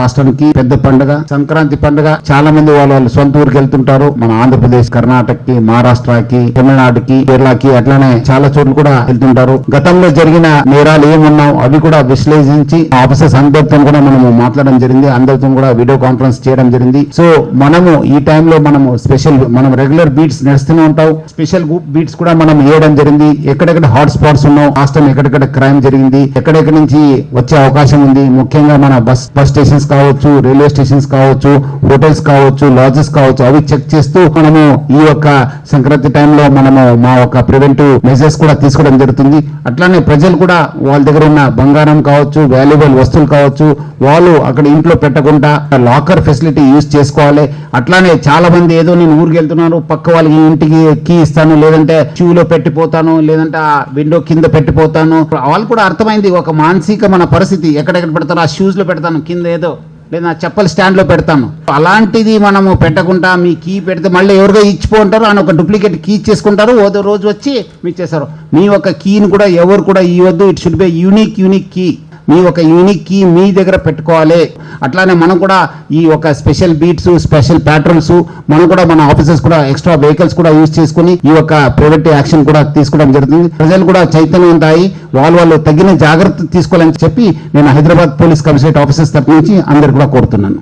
రాష్ట్రానికి పెద్ద పండుగ సంక్రాంతి పండుగ. చాలా మంది వాళ్ళ వాళ్ళు సొంత ఊరికి వెళ్తుంటారు. మన ఆంధ్రప్రదేశ్ కర్ణాటకకి మహారాష్ట్రకి తమిళనాడుకి కేరళకి అట్లానే చాలా చోట్ల కూడా వెళ్తుంటారు. గతంలో జరిగిన నేరాలు ఏమున్నావు అవి కూడా విశ్లేషించి ఆఫీసర్స్ అందరితో కూడా మనము మాట్లాడడం జరిగింది. అందరితో కూడా వీడియో కాన్ఫరెన్స్ చేయడం జరిగింది. సో మనము ఈ టైంలో మనము స్పెషల్ మనం రెగ్యులర్ బీట్స్ నడుస్తూనే ఉంటాం. స్పెషల్ బీట్స్ కూడా మనం వేయడం జరిగింది. ఎక్కడెక్కడ హాట్ స్పాట్స్ ఉన్నాం రాష్ట్రం ఎక్కడెక్కడ క్రైమ్ జరిగింది ఎక్కడెక్కడ నుంచి వచ్చే అవకాశం ఉంది. ముఖ్యంగా మన బస్ బస్ స్టేషన్స్ కావచ్చు రైల్వే స్టేషన్స్ కావచ్చు హోటల్స్ కావచ్చు లాడ్జెస్ కావచ్చు అవి చెక్ చేస్తూ మనము ఈ యొక్క సంక్రాంతి టైంలో మనము మా యొక్క ప్రివెంటివ్ మెజర్స్ కూడా తీసుకోవడం జరుగుతుంది. అట్లానే ప్రజలు కూడా వాళ్ళ దగ్గర ఉన్న బంగారం కావచ్చు వాల్యుబుల్ వస్తువులు కావచ్చు వాళ్ళు అక్కడ ఇంట్లో పెట్టకుండా లాకర్ ఫెసిలిటీ యూజ్ చేసుకోవాలి. అట్లానే చాలా మంది ఏదో నేను ఊరికి వెళ్తున్నాను పక్క వాళ్ళకి ఇంటికి కీ ఇస్తాను లేదంటే షూలో పెట్టిపోతాను లేదంటే ఆ విండో కింద పెట్టిపోతాను. వాళ్ళు కూడా అర్థమైంది ఒక మానసిక మన పరిస్థితి. ఎక్కడెక్కడ పెడతాను ఆ షూస్లో పెడతాను కింద ఏదో. లేదా నా స్టాండ్లో పెడతాను. అలాంటిది మనము పెట్టకుండా మీ కీ పెడితే మళ్ళీ ఎవరిగా ఇచ్చిపోంటారు అని ఒక డూప్లికేట్ కీ చేసుకుంటారు. ఓదో రోజు వచ్చి మీ చేస్తారు. మీ యొక్క కీని కూడా ఎవరు కూడా ఇవ్వద్దు. It should be unique unique key మీ ఒక యూనిక్ కీ మీ దగ్గర పెట్టుకోవాలి. అట్లానే మనం కూడా ఈ ఒక స్పెషల్ బీట్స్ స్పెషల్ ప్యాటర్న్స్ మనం కూడా మన ఆఫీసర్స్ కూడా ఎక్స్ట్రా వెహికల్స్ కూడా యూజ్ చేసుకుని ఈ యొక్క ప్రివెంటివ్ యాక్షన్ కూడా తీసుకోవడం జరుగుతుంది. ప్రజలు కూడా చైతన్యం ఉంటాయి వాళ్ళు వాళ్ళు తగిన జాగ్రత్త తీసుకోవాలని చెప్పి నేను హైదరాబాద్ పోలీస్ కమిషనరేట్ ఆఫీసర్స్ తరపు నుంచి అందరు కూడా కోరుతున్నాను.